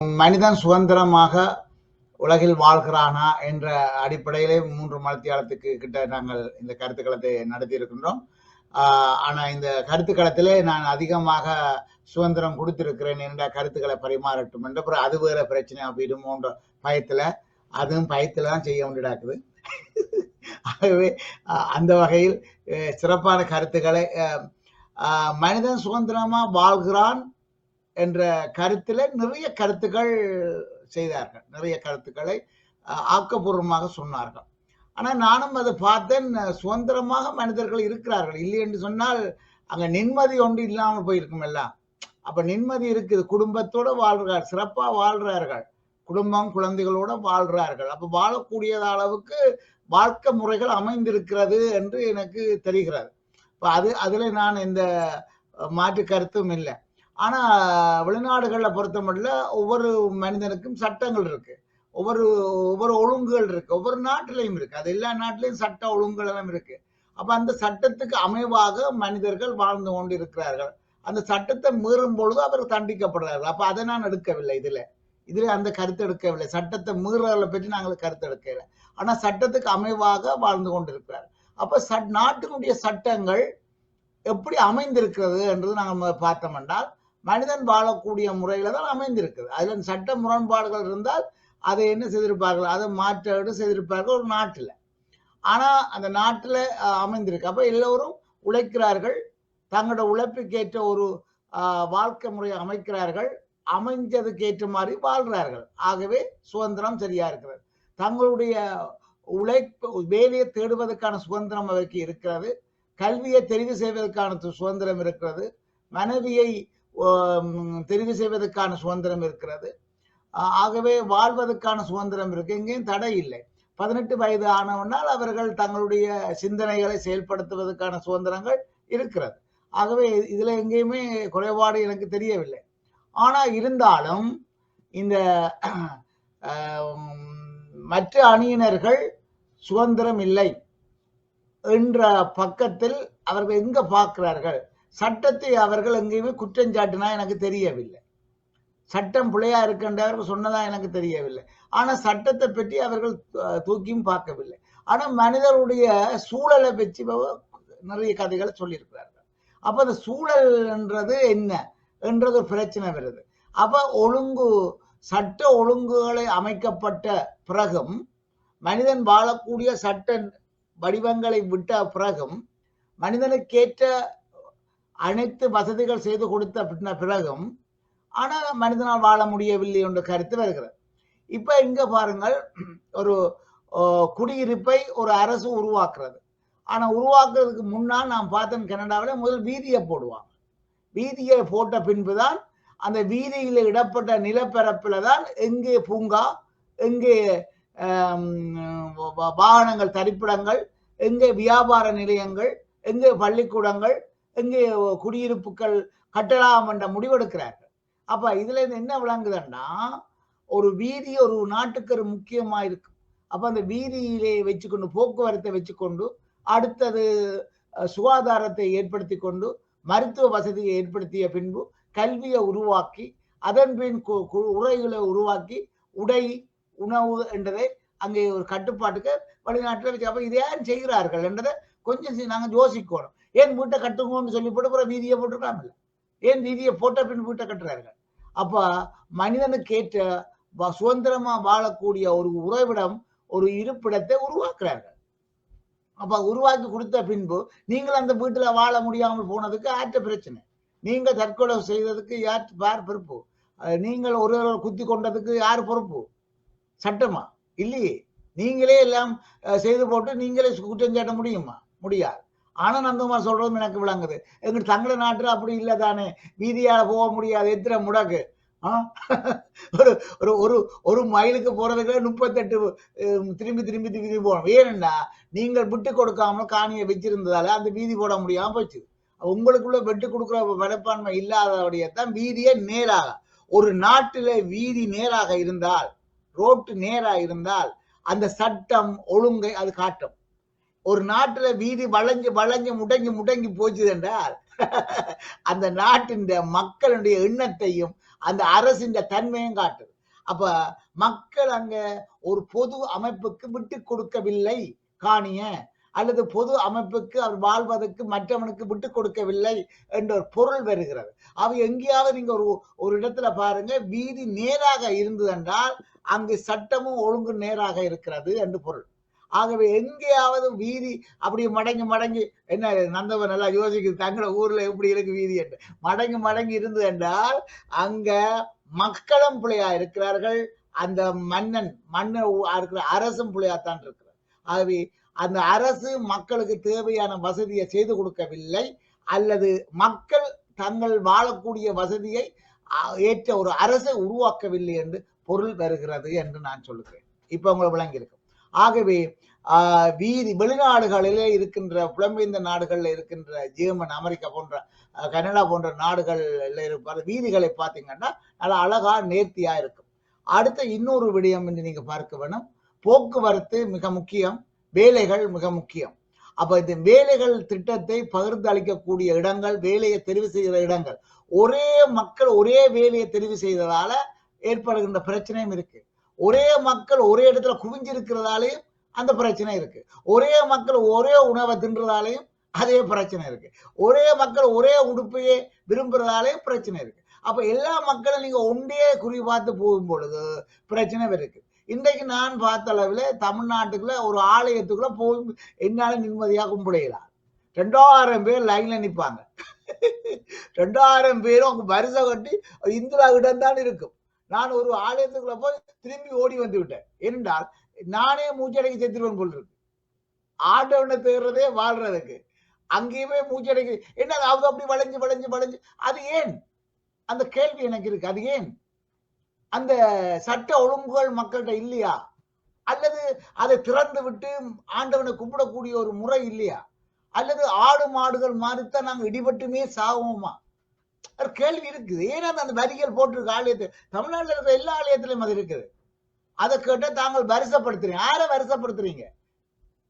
மனிதன் சுதந்திரமாக உலகில் வாழ்கிறானா என்ற அடிப்படையிலே மூன்று மலத்தியாலத்துக்கு கிட்ட நாங்கள் இந்த கருத்துக்களத்தை நடத்தி இருக்கின்றோம் ஆனால் இந்த கருத்துக்களத்திலே நான் அதிகமாக சுதந்திரம் கொடுத்திருக்கிறேன் என்ற கருத்துக்களை பரிமாறட்டும் என்ற அப்புறம் அது வேற பிரச்சனை அப்படிடுமோன்ற பயத்தில் அதுவும் பயத்தில் தான் செய்ய வேண்டியதாக்குது. ஆகவே அந்த வகையில் சிறப்பான கருத்துக்களை மனிதன் சுதந்திரமாக வாழ்கிறான் என்ற கருத்துல நிறைய கருத்துக்கள் செய்தார்கள். நிறைய கருத்துக்களை ஆக்கப்பூர்வமாக சொன்னார்கள். ஆனால் நானும் அதை பார்த்தேன். சுதந்திரமாக மனிதர்கள் இருக்கிறார்கள். இல்லை என்று சொன்னால் அங்கே நிம்மதி ஒன்று இல்லாமல் போயிருக்கும் எல்லாம். அப்போ நிம்மதி இருக்குது. குடும்பத்தோடு வாழ்கிறார் சிறப்பாக வாழ்கிறார்கள் குடும்பம் குழந்தைகளோட வாழ்கிறார்கள் அப்போ வாழக்கூடிய அளவுக்கு வாழ்க்கை முறைகள் அமைந்திருக்கிறது என்று எனக்கு தெரிகிறது. இப்போ அது அதில் நான் எந்த மாற்று கருத்தும் இல்லை. ஆனா வெளிநாடுகளை பொறுத்த மட்டும் ஒவ்வொரு மனிதனுக்கும் சட்டங்கள் இருக்கு. ஒவ்வொரு ஒவ்வொரு ஒழுங்குகள் இருக்கு. ஒவ்வொரு நாட்டிலையும் இருக்கு. அது எல்லா நாட்டிலையும் சட்ட ஒழுங்குகள் எல்லாம் இருக்கு. அப்ப அந்த சட்டத்துக்கு அமைவாக மனிதர்கள் வாழ்ந்து கொண்டிருக்கிறார்கள். அந்த சட்டத்தை மீறும் பொழுது அவர் தண்டிக்கப்படுறார்கள் அப்ப அதை நான் எடுக்கவில்லை இதுல. இதுல அந்த கருத்து எடுக்கவில்லை. சட்டத்தை மீறலை பற்றி நாங்கள் கருத்து எடுக்கல ஆனா சட்டத்துக்கு அமைவாக வாழ்ந்து கொண்டிருக்கிறார். அப்ப சட் நாட்டினுடைய சட்டங்கள் எப்படி அமைந்திருக்கிறது என்று நாங்கள் பார்த்தோம் என்றால் மனிதன் வாழக்கூடிய முறையில தான் அமைந்திருக்குது. அதில் சட்ட முரண்பாடுகள் இருந்தால் அதை என்ன செய்திருப்பார்கள்? அதை மாற்றாடு செய்திருப்பார்கள் ஒரு நாட்டுல. ஆனா அந்த நாட்டுல அமைந்திருக்கு. அப்போ எல்லோரும் உழைக்கிறார்கள். தங்களோட உழைப்புக்கேற்ற ஒரு அஹ், வாழ்க்கை முறையை அமைக்கிறார்கள். அமைஞ்சதுக்கு ஏற்ற மாதிரி வாழ்கிறார்கள் ஆகவே சுதந்திரம் சரியா இருக்கிறது. தங்களுடைய உழைப்பு வேலையை தேடுவதற்கான சுதந்திரம் அவருக்கு இருக்கிறது. கல்வியை தெரிவு செய்வதற்கான சுதந்திரம் இருக்கிறது. மனைவியை தெரிவு செய்வதற்கான சுதந்திரம் இருக்கிறது. ஆகவே வாழ்வதற்கான சுதந்திரம் இருக்கு. எங்கேயும் தடை இல்லை. பதினெட்டு வயது ஆனவனால் அவர்கள் தங்களுடைய சிந்தனைகளை செயல்படுத்துவதற்கான சுதந்திரங்கள் இருக்கிறது. ஆகவே இதுல எங்கேயுமே குறைபாடு எனக்கு தெரியவில்லை. ஆனா இருந்தாலும் இந்த மற்ற அணியினர்கள் சுதந்திரம் இல்லை என்ற பக்கத்தில் அவர்கள் எங்க பார்க்கிறார்கள்? சட்டத்தை அவர்கள் எங்கேயுமே குற்றஞ்சாட்டுனா எனக்கு தெரியவில்லை. சட்டம் பிழையா இருக்கின்றவர்கள் சொன்னதா எனக்கு தெரியவில்லை. ஆனா சட்டத்தை பற்றி அவர்கள் தூக்கியும் பார்க்கவில்லை. ஆனா மனிதருடைய சூழலை வச்சு நிறைய கதைகளை சொல்லியிருக்கிறார்கள். அப்ப அந்த சூழல் என்றது என்ன? என்றது ஒரு பிரச்சனை வருது. அப்ப ஒழுங்கு சட்ட ஒழுங்குகளை அமைக்கப்பட்ட பிறகும் மனிதன் வாழக்கூடிய சட்ட வடிவங்களை விட்ட பிறகும் மனிதனுக்கேற்ற அனைத்து வசதிகள் செய்து கொடுத்த பின்ன- பிறகும் ஆனால் மனிதனால் வாழ முடியவில்லை என்ற கருத்து வருகிறது. இப்ப இங்க பாருங்கள் ஒரு குடியிருப்பை ஒரு அரசு உருவாக்குறது. ஆனா உருவாக்குறதுக்கு முன்னால் நான் பார்த்தேன் கனடாவில் முதல் வீதியை போடுவாங்க. வீதியை போட்ட பின்புதான் அந்த வீதியில் இடப்பட்ட நிலப்பரப்பில் தான் எங்கே பூங்கா எங்கே வாகனங்கள் தரிப்பிடங்கள் எங்கே வியாபார நிலையங்கள் எங்கே பள்ளிக்கூடங்கள் எங்கே குடியிருப்புகள் கட்டலாம் என்ற முடிவெடுக்கிறார்கள். அப்ப இதுல இருந்து என்ன விளங்குதுன்னா ஒரு வீதி ஒரு நாட்டுக்கு ஒரு முக்கியமா இருக்கு. அப்ப அந்த வீதியிலே வச்சுக்கொண்டு போக்குவரத்தை வச்சுக்கொண்டு அடுத்தது சுகாதாரத்தை ஏற்படுத்தி கொண்டு மருத்துவ வசதியை ஏற்படுத்திய பின்பு கல்வியை உருவாக்கி அதன் பின் கு- கு- உரைகளை உருவாக்கி உடை உணவு என்றதை அங்கே ஒரு கட்டுப்பாட்டுக்கு வெளிநாட்டில் வச்சு அப்ப இதை ஏன் செய்கிறார்கள் என்றதை கொஞ்சம் நாங்கள் நாங்க யோசிக்கணும். ஏன் வீட்டை கட்டுங்கன்னு சொல்லி போட்டு அப்புறம் வீதியை போட்டிருக்காங்கல்ல ஏன் வீதியை போட்ட பின் வீட்டை கட்டுறார்கள் அப்போ மனிதனுக்கு ஏற்ற சுதந்திரமா வாழக்கூடிய ஒரு உறவிடம் ஒரு இருப்பிடத்தை உருவாக்குறார்கள். அப்ப உருவாக்கி கொடுத்த பின்பு நீங்கள் அந்த வீட்டுல வாழ முடியாமல் போனதுக்கு ஆற்ற பிரச்சனை. நீங்க தற்கொலை செய்ததுக்கு யார் யார் பொறுப்பு? நீங்கள் ஒரு குத்தி கொண்டதுக்கு யார் பொறுப்பு? சட்டமா? இல்லையே. நீங்களே எல்லாம் செய்து போட்டு நீங்களே குற்றம் சாட்ட முடியுமா? முடியாது. ஆனந்தமா சொல்றதும் எனக்கு விளங்குது. எங்க தங்கள நாட்டுல அப்படி இல்லை தானே. வீதியால போக முடியாது. எத்தனை முடக்கு? ஒரு ஒரு ஒரு ஒரு மைலுக்கு போறதுக்குள்ள முப்பத்தெட்டு திரும்பி திரும்பி திரும்பி போகணும். ஏனென்னா நீங்கள் விட்டு கொடுக்காம காணியை வச்சிருந்ததால அந்த வீதி போட முடியாம போச்சு. உங்களுக்குள்ள வெட்டு கொடுக்குற மனப்பான்மை தான் வீதியே நேராக. ஒரு நாட்டில வீதி நேராக இருந்தால் ரோட்டு நேராக இருந்தால் அந்த சட்டம் ஒழுங்கை அது காட்டும். ஒரு நாட்டுல வீதி வளைஞ்சு வளைஞ்சு முடங்கி முடங்கி போச்சுது என்றால் அந்த நாட்டின் மக்களுடைய எண்ணத்தையும் அந்த அரசின் தன்மையும் காட்டுது. அப்ப மக்கள் அங்க ஒரு பொது அமைப்புக்கு விட்டு கொடுக்கவில்லை காணிய அல்லது பொது அமைப்புக்கு அவர் வாழ்வதற்கு மற்றவனுக்கு விட்டு கொடுக்கவில்லை என்ற ஒரு பொருள் வருகிறது. அவ எங்கேயாவது நீங்க ஒரு ஒரு இடத்துல பாருங்க வீதி நேராக இருந்தது என்றால் அங்கு சட்டமும் ஒழுங்கு நேராக இருக்கிறது என்று பொருள். ஆகவே எங்கேயாவது வீதி அப்படி மடங்கி மடங்கி என்ன நந்தவன் நல்லா யோசிக்குது தங்கள ஊர்ல எப்படி இருக்கு வீதி என்று. மடங்கி மடங்கி இருந்தது என்றால் அங்க மக்களும் பிள்ளையா இருக்கிறார்கள். அந்த மன்னன் மன்னர் இருக்கிற அரசும் பிள்ளையாத்தான் இருக்கிறார் ஆகவே அந்த அரசு மக்களுக்கு தேவையான வசதியை செய்து கொடுக்கவில்லை. அல்லது மக்கள் தங்கள் வாழக்கூடிய வசதியை ஏற்ற ஒரு அரசை உருவாக்கவில்லை என்று பொருள் வருகிறது என்று நான் சொல்லுகிறேன். இப்ப உங்களுக்கு விளங்கியிருக்கும். ஆகவே வீதி வெளிநாடுகளிலே இருக்கின்ற புலம்பெயர்ந்த நாடுகள்ல இருக்கின்ற ஜெர்மன் அமெரிக்கா போன்ற கனடா போன்ற நாடுகள்ல இருப்பார். வீதிகளை பார்த்தீங்கன்னா நல்லா அழகா நேர்த்தியா இருக்கும். அடுத்த இன்னொரு விடயம் என்று நீங்க பார்க்க வேணும். போக்குவரத்து மிக முக்கியம். வேலைகள் மிக முக்கியம். அப்ப இந்த வேலைகள் திட்டத்தை பகிர்ந்து அளிக்கக்கூடிய இடங்கள் வேலையை தெரிவு செய்கிற இடங்கள். ஒரே மக்கள் ஒரே வேலையை தெரிவு செய்ததால ஏற்படுகின்ற பிரச்சனையும் இருக்கு. ஒரே மக்கள் ஒரே இடத்துல குவிஞ்சிருக்கிறதாலையும் அந்த பிரச்சனை இருக்கு. ஒரே மக்கள் ஒரே உணவை தின்றதாலையும் அதே பிரச்சனை இருக்கு. ஒரே மக்கள் ஒரே உடுப்பையே விரும்புறதாலேயும் பிரச்சனை இருக்கு. அப்ப எல்லா மக்களும் நீங்க ஒன்றே குறிபார்த்து போகும் பொழுது பிரச்சனை இருக்கு. இன்றைக்கு நான் பார்த்த அளவில் தமிழ்நாட்டுக்குள்ள ஒரு ஆலயத்துக்குள்ள போய் என்னால நிம்மதியாக கும்பிடையலாம் ரெண்டாயிரம் பேர் லைன்ல நிற்பாங்க ரெண்டாயிரம் பேரும் அவங்க வரிசை கட்டி இந்திரா கிட்ட தான் இருக்கும். நான் ஒரு ஆலயத்துக்குள்ள போய் திரும்பி ஓடி வந்து விட்டேன். என்றால் நானே மூச்சடைக்கு செத்துருவேன் போல் இருக்கு. ஆண்டவனை தேடுறதே வாழ்றதுக்கு. அங்கேயுமே மூச்சடைக்கு என்ன அது அப்படி வளைஞ்சு வளைஞ்சு வளைஞ்சு? அது ஏன்? அந்த கேள்வி எனக்கு இருக்கு. அது ஏன்? அந்த சட்ட ஒழுங்குகள் மக்கள்கிட்ட இல்லையா? அல்லது அதை திறந்து விட்டு ஆண்டவனை கும்பிடக்கூடிய ஒரு முறை இல்லையா? அல்லது ஆடு மாடுகள் மாதிரித்தான் நாங்க இடிபட்டுமே சாவோமா ஒரு கேள்வி இருக்குது. ஏன்னா அந்த வரிகள் போட்டிருக்க ஆலயத்து தமிழ்நாட்டில் இருக்கிற எல்லா ஆலயத்திலும் அது இருக்குது. அதை கேட்டால் தாங்கள் வரிசைப்படுத்துறீங்க. யாரை வரிசைப்படுத்துறீங்க?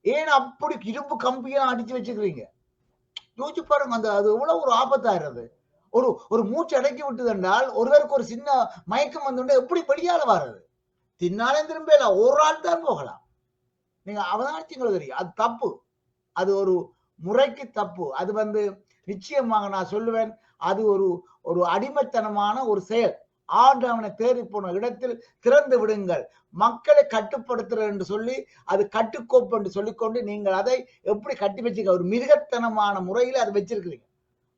ஏன் அப்படி இரும்பு கம்பியெல்லாம் அடிச்சு வச்சுக்கிறீங்க? யோசிச்சு பாருங்க அந்த அது எவ்வளவு ஒரு ஆபத்தாயிருது ஒரு ஒரு மூச்சு அடக்கி விட்டது என்றால் ஒருவருக்கு ஒரு சின்ன மயக்கம் வந்து எப்படி வெளியால வர்றது தின்னாலே திரும்ப ஒரு ஆள் தான் போகலாம். நீங்க அவதானிச்சீங்களுக்கு தெரியும். அது தப்பு. அது ஒரு முறைக்கு தப்பு. அது வந்து நிச்சயமாக நான் சொல்லுவேன். அது ஒரு ஒரு அடிமைத்தனமான ஒரு செயல். ஆண்டவனை தேடி போன இடத்தில் திறந்து விடுங்கள். மக்களை கட்டுப்படுத்துற என்று சொல்லி அது கட்டுக்கோப்பு என்று சொல்லிக்கொண்டு நீங்கள் அதை எப்படி கட்டி வச்சுக்க ஒரு மிருகத்தனமான முறையில் அதை வச்சிருக்கிறீங்க.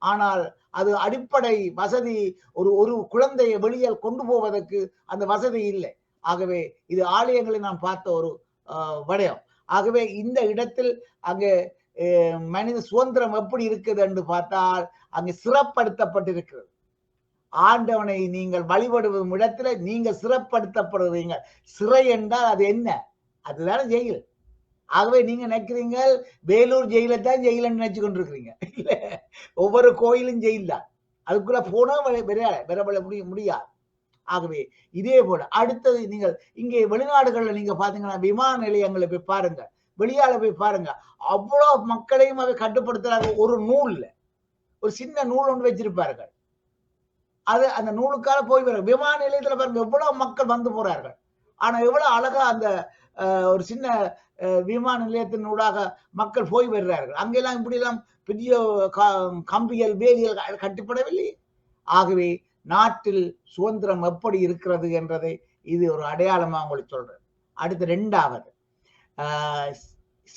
ஆனால் அது அடிப்படை வசதி ஒரு ஒரு குழந்தையை வெளியால் கொண்டு போவதற்கு அந்த வசதி இல்லை. ஆகவே இது ஆலயங்களை நான் பார்த்த ஒரு விடயம் ஆகவே இந்த இடத்தில் அங்கே மனித சுதந்திரம் எப்படி இருக்குது என்று பார்த்தால் அங்கு சிறப்படுத்தப்பட்டிருக்கிறது. ஆண்டவனை நீங்கள் வழிபடுவதும் இடத்துல நீங்க சிறப்படுத்தப்படுறீங்க சிறை என்றால் அது என்ன? அதுதானே ஜெயில். ஆகவே நீங்க நினைக்கிறீங்க வேலூர் ஜெயில தான் ஜெயிலன்னு நினைச்சு கொண்டிருக்கிறீங்க. இல்ல ஒவ்வொரு கோயிலும் ஜெயில் தான் அதுக்குள்ள போனா விரையாட முடிய முடியாது. ஆகவே இதே போல அடுத்தது நீங்கள் இங்கே வெளிநாடுகள்ல நீங்க பாத்தீங்கன்னா விமான நிலையங்களை போய் பாருங்க வெளியால போய் பாருங்க. அவ்வளோ மக்களையும் அதை கட்டுப்படுத்துறாங்க. ஒரு நூல்ல. ஒரு சின்ன நூல் ஒன்று வச்சிருப்பார்கள். அது அந்த நூலுக்காக போய் வர விமான நிலையத்துல பாருங்க எவ்வளவு மக்கள் வந்து போறார்கள். ஆனா எவ்வளவு அழகா அந்த ஒரு சின்ன விமான நிலையத்தின் ஊடாக மக்கள் போய் வருகிறார்கள் அங்கெல்லாம் இப்படிலாம் பெரிய கம்பிகள் வேலிகள் கட்டுப்படவில்லை. ஆகவே நாட்டில் சுதந்திரம் எப்படி இருக்கிறது என்றதை இது ஒரு அடையாளமா உங்களுக்கு சொல்றேன். அடுத்து ரெண்டாவது.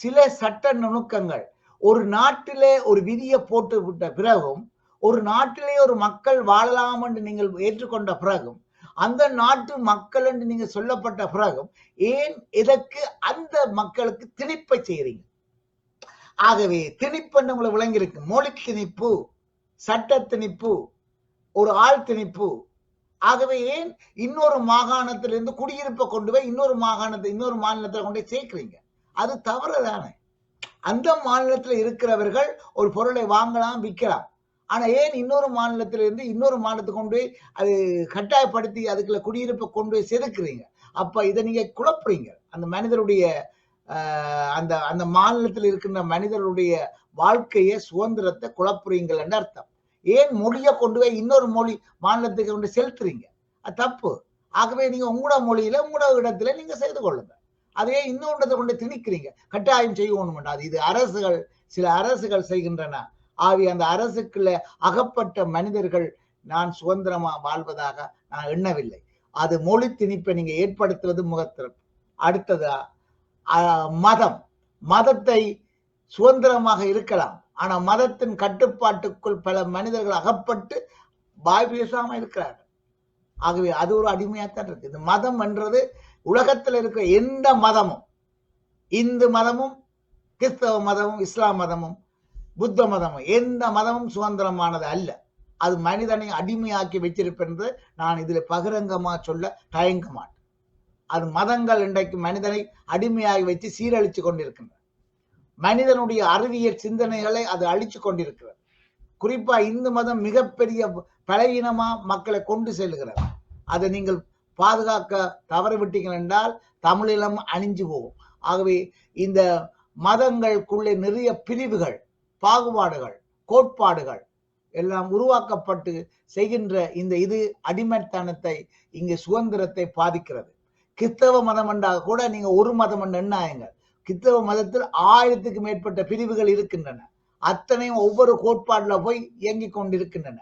சில சட்ட நுணுக்கங்கள். ஒரு நாட்டிலே ஒரு விதியை போட்டு விட்ட பிறகும் ஒரு நாட்டிலே ஒரு மக்கள் வாழலாம் என்று நீங்கள் ஏற்றுக்கொண்ட பிறகும் அந்த நாட்டு மக்கள் என்று நீங்க சொல்லப்பட்ட பிறகும் ஏன் எதற்கு அந்த மக்களுக்கு திணிப்பை செய்யறீங்க ஆகவே திணிப்பு உங்களை விளங்கியிருக்கு. மொழி திணிப்பு சட்ட திணிப்பு ஒரு ஆள் திணிப்பு ஆகவே ஏன் இன்னொரு மாகாணத்திலிருந்து குடியிருப்பை கொண்டு போய் இன்னொரு மாகாணத்தை இன்னொரு மாநிலத்தில் கொண்டு போய் சேர்க்கிறீங்க. அது தவறு தானே. அந்த மாநிலத்தில் இருக்கிறவர்கள் ஒரு பொருளை வாங்கலாம் விற்கலாம். ஆனா ஏன் இன்னொரு மாநிலத்திலிருந்து இன்னொரு மாநிலத்துக்கு கொண்டு போய் அது கட்டாயப்படுத்தி அதுக்குள்ள குடியிருப்பை கொண்டு போய் செதுக்குறீங்க? அப்ப இதை நீங்க குழப்புறீங்க. அந்த மனிதருடைய அந்த அந்த மாநிலத்தில் இருக்கின்ற மனிதருடைய வாழ்க்கையை சுதந்திரத்தை குழப்புறீங்கள்னு அர்த்தம். ஏன் மொழியை கொண்டு போய் இன்னொரு மொழி மாநிலத்துக்கு கொண்டு செலுத்துறீங்க? அது தப்பு. ஆகவே நீங்க உங்களோட மொழியில உங்களோட இடத்துல நீங்க செய்து கொள்ளுங்க. அதே இன்னொன்றத்தை கொண்டு திணிக்கிறீங்க. கட்டாயம் செய்யணும் அது இது அரசுகள் சில அரசுகள் செய்கின்றன. ஆவி அந்த அரசுக்குள்ள அகப்பட்ட மனிதர்கள் நான் சுதந்திரமா வாழ்வதாக நான் எண்ணவில்லை. அது மொழி திணிப்பை நீங்க ஏற்படுத்துவது முகத்திறப்பு. அடுத்ததா மதம். மதத்தை சுதந்திரமாக இருக்கலாம். ஆனா மதத்தின் கட்டுப்பாட்டுக்குள் பல மனிதர்கள் அகப்பட்டு பாய் பேசாம இருக்கிறார்கள். ஆகவே அது ஒரு அடிமையாகத்தான் இருக்கு. இந்த மதம் என்றது உலகத்தில் இருக்கிற எந்த மதமும் இந்து மதமும் கிறிஸ்தவ மதமும் இஸ்லாம் மதமும் புத்த மதமும் எந்த மதமும் சுதந்திரமானது அல்ல. அது மனிதனை அடிமையாக்கி வச்சிருப்பென்று நான் இதில் பகிரங்கமா சொல்ல தயங்க மாட்டேன். அது மதங்கள் இன்றைக்கு மனிதனை அடிமையாகி வச்சு சீரழிச்சு கொண்டிருக்கின்றன. மனிதனுடைய அறிவியல் சிந்தனைகளை அது அழிச்சு கொண்டிருக்கிறது. குறிப்பா இந்து மதம் மிகப்பெரிய பலவீனமா மக்களை கொண்டு செல்கிறது அதை நீங்கள் பாதுகாக்க தவற என்றால் தமிழிலம் அணிஞ்சு போகும். ஆகவே இந்த மதங்களுக்குள்ளே நிறைய பிரிவுகள் பாகுபாடுகள் கோட்பாடுகள் எல்லாம் உருவாக்கப்பட்டு செய்கின்ற இந்த இது அடிமைத்தனத்தை இங்கே சுதந்திரத்தை பாதிக்கிறது. கிறிஸ்தவ மதம் என்றால் கூட நீங்க ஒரு மதம் என்று எண்ணாயுங்க கிறிஸ்தவ மதத்தில் ஆயிரத்துக்கு மேற்பட்ட பிரிவுகள் இருக்கின்றன. அத்தனையும் ஒவ்வொரு கோட்பாடுல போய் இயங்கிக் கொண்டிருக்கின்றன.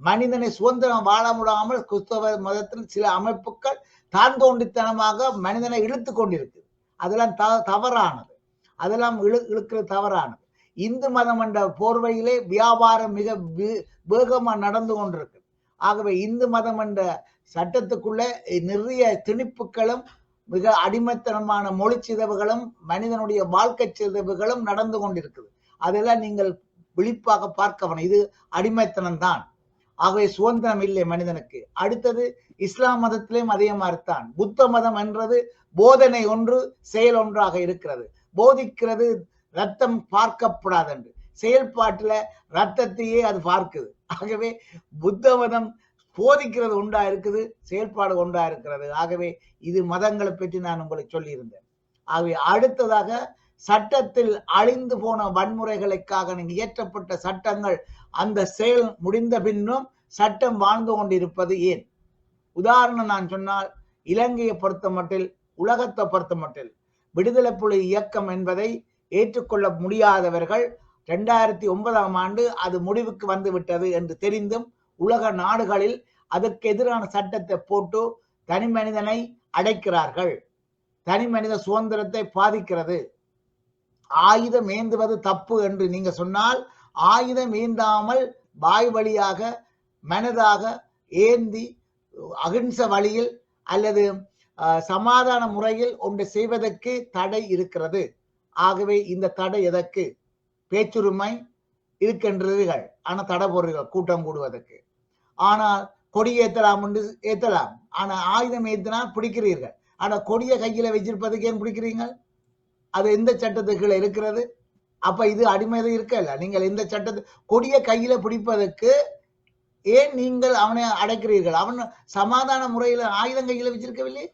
மனிதனை சுதந்திரம் வாழ முடியாமல் கிறிஸ்தவ மதத்தில் சில அமைப்புகள் தான் தோண்டித்தனமாக மனிதனை இழுத்து கொண்டிருக்கு. அதெல்லாம் த தவறானது. அதெல்லாம் இழு இழுக்கிறது தவறானது. இந்து மதம் என்ற போர்வையிலே வியாபாரம் மிக வேகமாக வேகமா நடந்து கொண்டிருக்கு. ஆகவே இந்து மதம் என்ற சட்டத்துக்குள்ள நிறைய திணிப்புகளும் மிக அடிமைத்தனமான மொழி சிதைவுகளும் மனிதனுடைய வாழ்க்கை சிதைவுகளும் நடந்து கொண்டிருக்குது. அதெல்லாம் நீங்கள் விழிப்பாக பார்க்க வேணும் இது அடிமைத்தனம் தான் ஆகவே சுதந்திரம் இல்லை மனிதனுக்கு. அடுத்தது இஸ்லாம் மதத்திலேயும் அதே மாதிரித்தான். புத்த மதம் என்றது போதனை ஒன்று செயல் ஒன்றாக இருக்கிறது. போதிக்கிறது ரத்தம் பார்க்கப்படாது என்று செயல்பாட்டுல ரத்தத்தையே அது பார்க்குது. ஆகவே புத்த மதம் போதிக்கிறது ஒன்றா இருக்குது செயல்பாடு ஒன்றா இருக்கிறது. ஆகவே இது மதங்களை பற்றி நான் உங்களுக்கு சொல்லியிருந்தேன். ஆகவே அடுத்ததாக சட்டத்தில் அழிந்து போன வன்முறைகளுக்காக இயற்றப்பட்ட சட்டங்கள் அந்த செயல் முடிந்த பின்னும் சட்டம் வாழ்ந்து கொண்டிருப்பது ஏன்? உதாரணம் நான் சொன்னால் இலங்கையை பொறுத்த மட்டில் உலகத்தை பொறுத்த மட்டில் விடுதலை புலி இயக்கம் என்பதை ஏற்றுக்கொள்ள முடியாதவர்கள் ரெண்டாயிரத்தி ஒன்பதாம் ஆண்டு அது முடிவுக்கு வந்துவிட்டது என்று தெரிந்தும் உலக நாடுகளில் அதற்கு எதிரான சட்டத்தை போட்டு தனி மனிதனை அடைக்கிறார்கள். தனி மனித சுதந்திரத்தை பாதிக்கிறது. ஆயுதம் ஏந்துவது தப்பு என்று நீங்க சொன்னால் ஆயுதம் ஏந்தாமல் வாய் வழியாக மனதாக ஏந்தி அகிம்ச வழியில் அல்லது சமாதான முறையில் ஒன்று செய்வதற்கு தடை இருக்கிறது. ஆகவே இந்த தடை எதற்கு? பேச்சுரிமை இருக்கின்றீர்கள் ஆனா தடை போடுறீர்கள் கூட்டம் கூடுவதற்கு. ஆனால் கொடி ஏத்தலாம் என்று ஏத்தலாம். ஆனா ஆயுதம் ஏத்தினா பிடிக்கிறீர்கள். ஆனா கொடியை கையில வச்சிருப்பதுக்கு ஏன் பிடிக்கிறீங்க அது எந்த சட்டத்துக்குள்ள இருக்கிறது? அப்ப இது அடிமையாக இருக்கல நீங்கள் இந்த சட்டத்தை கொடிய கையில பிடிப்பதற்கு ஏன் நீங்கள் அவனை அடைக்கிறீர்கள்? அவன் சமாதான முறையில ஆயுதம் கையில வச்சிருக்கவில்லை?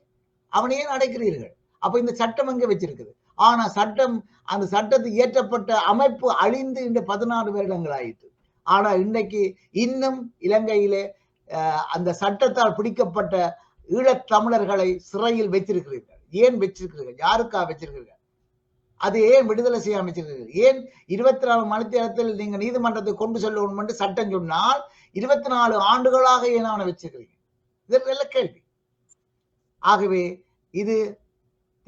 அவனை ஏன் அடைக்கிறீர்கள்? அப்ப இந்த சட்டம் எங்க வச்சிருக்குது? ஆனா சட்டம் அந்த சட்டத்தை இயற்றப்பட்ட அமைப்பு அழிந்து இந்த பதினாறு வருடங்கள் ஆயிற்று. ஆனா இன்னைக்கு இன்னும் இலங்கையிலே அந்த சட்டத்தால் பிடிக்கப்பட்ட ஈழத் தமிழர்களை சிறையில் வச்சிருக்கிறீர்கள் ஏன் வச்சிருக்கிறீர்கள் யாருக்கா வச்சிருக்கிறீர்கள் அது ஏன் விடுதலை செய்ய அமைச்சிருக்கிறீர்கள் ஏன் இருபத்தி நாலு மணி நேரத்தில் நீங்க நீதிமன்றத்தை கொண்டு செல்லணும் என்று சட்டம் சொன்னால் இருபத்தி நாலு ஆண்டுகளாக ஏன் அவனை வச்சிருக்கிறீங்க இது நல்ல கேள்வி. ஆகவே இது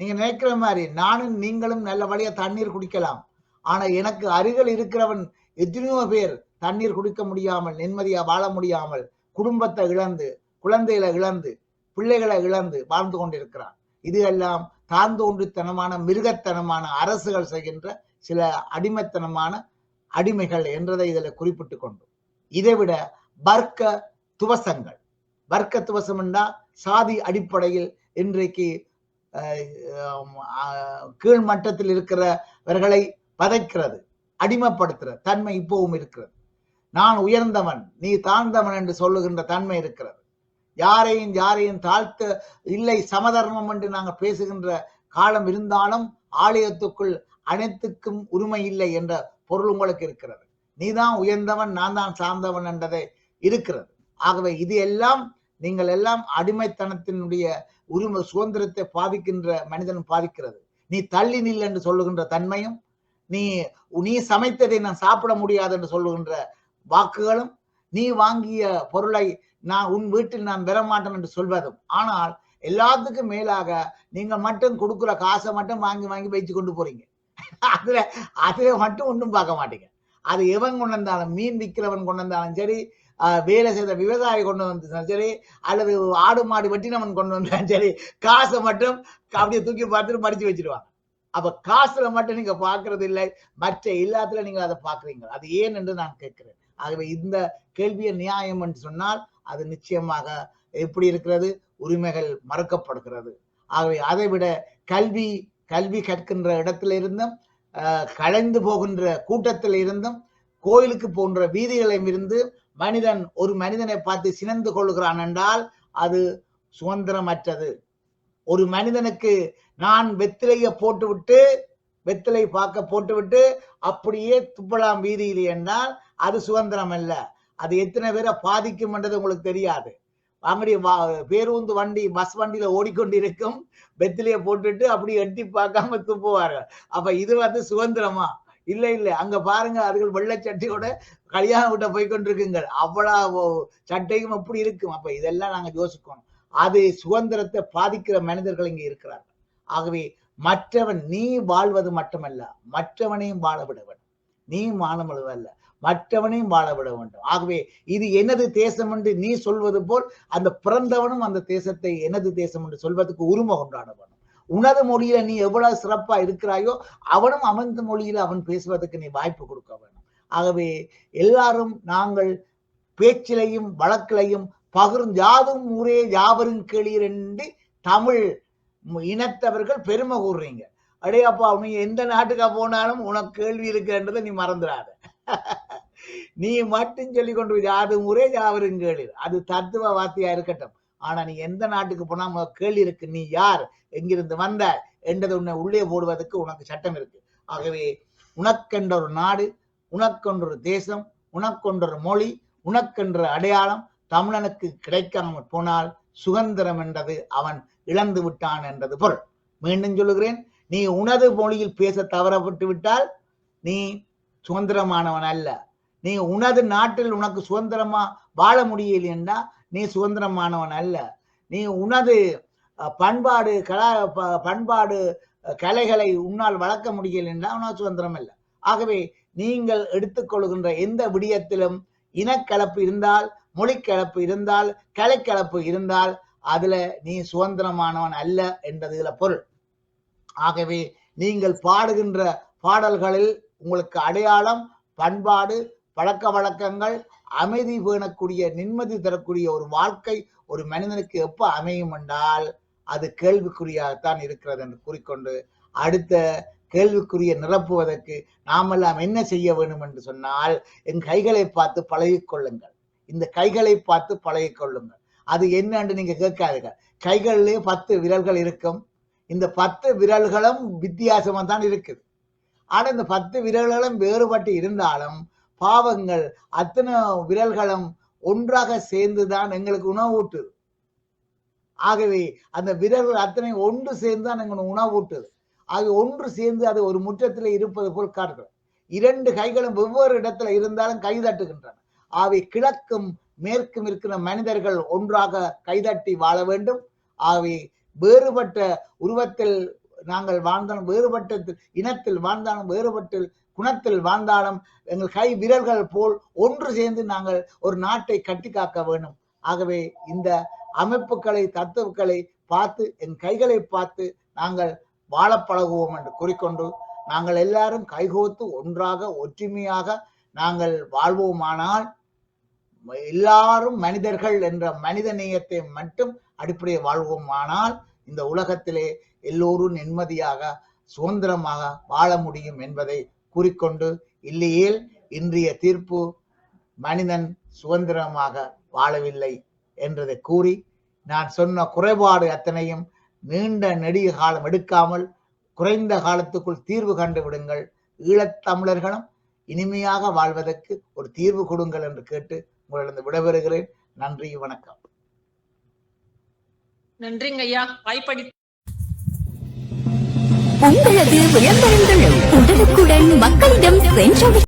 நீங்க நினைக்கிற மாதிரி நானும் நீங்களும் நல்ல வழியா தண்ணீர் குடிக்கலாம். ஆனா எனக்கு அருகில் இருக்கிறவன் எத்தனையோ பேர் தண்ணீர் குடிக்க முடியாமல் நிம்மதியா வாழ முடியாமல் குடும்பத்தை இழந்து குழந்தைகளை இழந்து பிள்ளைகளை இழந்து வாழ்ந்து கொண்டிருக்கிறான் இது எல்லாம் தாந்தோன்றித்தனமான மிருகத்தனமான அரசுகள் செய்கின்ற சில அடிமைத்தனமான அடிமைகள் என்றதை இதில் குறிப்பிட்டு கொண்டோம். இதை விட வர்க்க துவசங்கள். வர்க்க துவசம் என்றால் சாதி அடிப்படையில் இன்றைக்கு அஹ், கீழ் மட்டத்தில் இருக்கிறவர்களை பதைக்கிறது அடிமைப்படுத்துற தன்மை இப்பவும் இருக்கிறது. நான் உயர்ந்தவன் நீ தாழ்ந்தவன் என்று சொல்லுகின்ற தன்மை இருக்கிறது. யாரையும் யாரையும் தாழ்த்த இல்லை சமதர்மம் என்று நாங்கள் பேசுகின்ற காலம் இருந்தாலும் ஆலயத்துக்குள் அனைத்துக்கும் உரிமை இல்லை என்ற பொருள் உங்களுக்கு இருக்கிறது. நீதான் உயர்ந்தவன் நான் தான் சார்ந்தவன் என்றதை இருக்கிறது. ஆகவே இது எல்லாம் நீங்கள் எல்லாம் அடிமைத்தனத்தினுடைய உரிமை சுதந்திரத்தை பாதிக்கின்ற மனிதன் பாதிக்கிறது நீ தள்ளி நில் என்று சொல்லுகின்ற தன்மையும் நீ நீ சமைத்ததை நான் சாப்பிட முடியாது என்று சொல்லுகின்ற வாக்குகளும் நீ வாங்கிய பொருளை நான் உன் வீட்டில் நான் பெற மாட்டேன் என்று சொல்வதும். ஆனால் எல்லாத்துக்கும் மேலாக நீங்க மட்டும் கொடுக்குற காசை மட்டும் வாங்கி வாங்கி வச்சு கொண்டு போறீங்க. அதுல அதுல மட்டும் ஒன்றும் பார்க்க மாட்டீங்க. அது எவன் கொண்டு வந்தாலும் மீன் விற்கிறவன் கொண்டு வந்தாலும் சரி வேலை செய்த விவசாயி கொண்டு வந்து சரி அல்லது ஆடு மாடு வெட்டினவன் கொண்டு வந்தாலும் சரி காசை மட்டும் அப்படியே தூக்கி பார்த்துட்டு மடிச்சு வச்சிருவான். அப்ப காசுல மட்டும் நீங்க பாக்குறது இல்லை. மற்ற எல்லாத்துல நீங்க அதை பாக்குறீங்க. அது ஏன் என்று நான் கேட்கிறேன். ஆகவே இந்த கேள்வியை நியாயம் என்று சொன்னால் அது நிச்சயமாக எப்படி இருக்கிறது? உரிமைகள் மறுக்கப்படுகிறது. ஆகவே அதை விட கல்வி கல்வி கற்கின்ற இடத்துல இருந்தும் கலைந்து போகின்ற கூட்டத்தில் இருந்தும் கோயிலுக்கு போன்ற வீதிகளிலும் இருந்து மனிதன் ஒரு மனிதனை பார்த்து சினந்து கொள்கிறான் என்றால் அது சுதந்திரமற்றது. ஒரு மனிதனுக்கு நான் வெத்திலைய போட்டுவிட்டு வெத்திலை பார்க்க போட்டுவிட்டு அப்படியே துப்பலாம் வீதியில் என்றால் அது சுதந்திரம் அல்ல அது எத்தனை பேரை பாதிக்கும் என்றது உங்களுக்கு தெரியாது. அங்கடி பேருந்து வண்டி பஸ் வண்டியில ஓடிக்கொண்டிருக்கும் வெத்திலையை போட்டுட்டு அப்படி எட்டி பார்க்காம துப்புவார்கள். அப்ப இது வந்து சுதந்திரமா? இல்ல இல்ல. அங்க பாருங்க அதுகள் வெள்ளை சட்டையோட கல்யாணம் விட்ட போய் கொண்டிருக்குங்கள். அவ்வளவு சட்டையும் அப்படி இருக்கும். அப்ப இதெல்லாம் நாங்க யோசிக்கணும். அது சுதந்திரத்தை பாதிக்கிற மனிதர்கள் இங்க இருக்கிறார்கள். ஆகவே மற்றவன் நீ வாழ்வது மட்டுமல்ல. மற்றவனையும் வாழ விட வேண்டும். நீ மானமளவல்ல மற்றவனையும் வாழ விட வேண்டும். ஆகவே இது எனது தேசம் என்று நீ சொல்வது போல் அந்த பிறந்தவனும் அந்த தேசத்தை எனது தேசம் என்று சொல்வதற்கு உரிமை கொண்டாட வேண்டும் உனது மொழியில நீ எவ்வளவு சிறப்பா இருக்கிறாயோ அவனும் அவன் மொழியில அவன் பேசுவதற்கு நீ வாய்ப்பு கொடுக்க வேண்டும் ஆகவே எல்லாரும் நாங்கள் பேச்சிலையும் வழக்கிலையும் பகிர்ந்து யாதும் ஊரே யாவரும் கேளீர் என்று தமிழ் இனத்தவர்கள் பெருமை கூறுறீங்க. அடே அப்பா நீ எந்த நாட்டுக்கா போனாலும் உனக்கு கேள்வி இருக்குன்றதை நீ மறந்துடாத. நீ மட்டும் சொல்லி கொண்டு யாதும் ஊரே யாவரும் கேளீர். அது தத்துவ வார்த்தையா இருக்கட்டும். ஆனா நீ எந்த நாட்டுக்கு போனா உனக்கு கேள்வி இருக்கு. நீ யார்? எங்கிருந்து வந்த? என்றது உன்னை உள்ளே போடுவதற்கு உனக்கு சட்டம் இருக்கு. ஆகவே உனக்கென்ற ஒரு நாடு உனக்கென்ற ஒரு தேசம் உனக்கென்ற ஒரு மொழி உனக்கென்ற அடையாளம் தமிழனுக்கு கிடைக்காமல் போனால் சுதந்திரம் என்றது அவன் இழந்து விட்டான் என்றது பொருள். மீண்டும் சொல்லுகிறேன் நீ உனது மொழியில் பேச தவறப்பட்டு விட்டால் நீ சுதந்திரமானவன் அல்ல. நீ உனது நாட்டில் உனக்கு சுதந்திரமா வாழ முடியல என்றா நீ சுதந்திரமானவன் அல்ல. நீ உனது பண்பாடு கலா ப- பண்பாடு கலைகளை உன்னால் வளர்க்க முடியல என்றால் உனக்கு சுதந்திரம் அல்ல ஆகவே நீங்கள் எடுத்துக்கொள்கின்ற எந்த விடயத்திலும் இனக்கலப்பு இருந்தால் மொழிக்கலப்பு இருந்தால் கலைக்கலப்பு இருந்தால் அதுல நீ சுதந்திரமானவன் அல்ல என்றது இதுல பொருள். ஆகவே நீங்கள் பாடுகின்ற பாடல்களில் உங்களுக்கு அடையாளம் பண்பாடு பழக்க வழக்கங்கள் அமைதி பேணக்கூடிய நிம்மதி தரக்கூடிய ஒரு வாழ்க்கை ஒரு மனிதனுக்கு எப்ப அமையும் என்றால் அது கேள்விக்குறியாகத்தான் இருக்கிறது என்று கூறிக்கொண்டு அடுத்த கேள்விக்குரிய நிரப்புவதற்கு நாமெல்லாம் என்ன செய்ய வேண்டும் என்று சொன்னால் என் கைகளை பார்த்து பழகிக் கொள்ளுங்கள். இந்த கைகளை பார்த்து பழகிக்கொள்ளுங்கள் அது அது என்னன்னு நீங்க கேட்காதீர்கள். கைகளிலே பத்து விரல்கள் இருக்கும். இந்த பத்து விரல்களும் வித்தியாசமா தான் இருக்குது. ஆனா இந்த பத்து விரல்களும் வேறுபட்டு இருந்தாலும் பாவங்கள் அத்தனை விரல்களும் ஒன்றாக சேர்ந்துதான் எங்களுக்கு உணவு ஊட்டுது ஆகவே அந்த விரல்கள் அத்தனை ஒன்று சேர்ந்து தான் எங்களுக்கு உணவு ஊட்டுது ஆகவே ஒன்று சேர்ந்து அது ஒரு முற்றத்தில் இருப்பது போல் காட்டுகிறது. இரண்டு கைகளும் வெவ்வேறு இடத்துல இருந்தாலும் கைதட்டுகின்றன. ஆகவே கிழக்கும் மேற்கும் இருக்கிற மனிதர்கள் ஒன்றாக கைதட்டி வாழ வேண்டும். ஆகவே வேறுபட்ட உருவத்தில் நாங்கள் வாழ்ந்தாலும் வேறுபட்ட இனத்தில் வாழ்ந்தாலும் வேறுபட்ட குணத்தில் வாழ்ந்தாலும் எங்கள் கை விரல்கள் போல் ஒன்று சேர்ந்து நாங்கள் ஒரு நாட்டை கட்டி காக்க வேண்டும். ஆகவே இந்த அமைப்புகளை தத்துவக்களை பார்த்து என் கைகளை பார்த்து நாங்கள் வாழ பழகுவோம் என்று கூறிக்கொண்டு நாங்கள் எல்லாரும் கைகோத்து ஒன்றாக ஒற்றுமையாக நாங்கள் வாழ்வோமானால் எல்லாரும் மனிதர்கள் என்ற மனித நேயத்தை மட்டும் அடிப்படையை வாழ்வோமானால் இந்த உலகத்திலே எல்லோரும் நிம்மதியாக சுதந்திரமாக வாழ முடியும் என்பதை கூறிக்கொண்டு இல்லையேல் இன்றைய தீர்ப்பு மனிதன் சுதந்திரமாக வாழவில்லை என்றதை கூறி நான் சொன்ன குறைபாடு அத்தனையும் நீண்ட நெடிய காலம் எடுக்காமல் குறைந்த காலத்துக்குள் தீர்வு கண்டு விடுங்கள். ஈழத்தமிழர்களும் இனிமையாக வாழ்வதற்கு ஒரு தீர்வு கொடுங்கள் என்று கேட்டு உங்களிடம் விடைபெறுகிறேன். நன்றி வணக்கம். நன்றிங்க ஐயா வாய்ப்படி உங்களது மக்களிடம் சென்றவை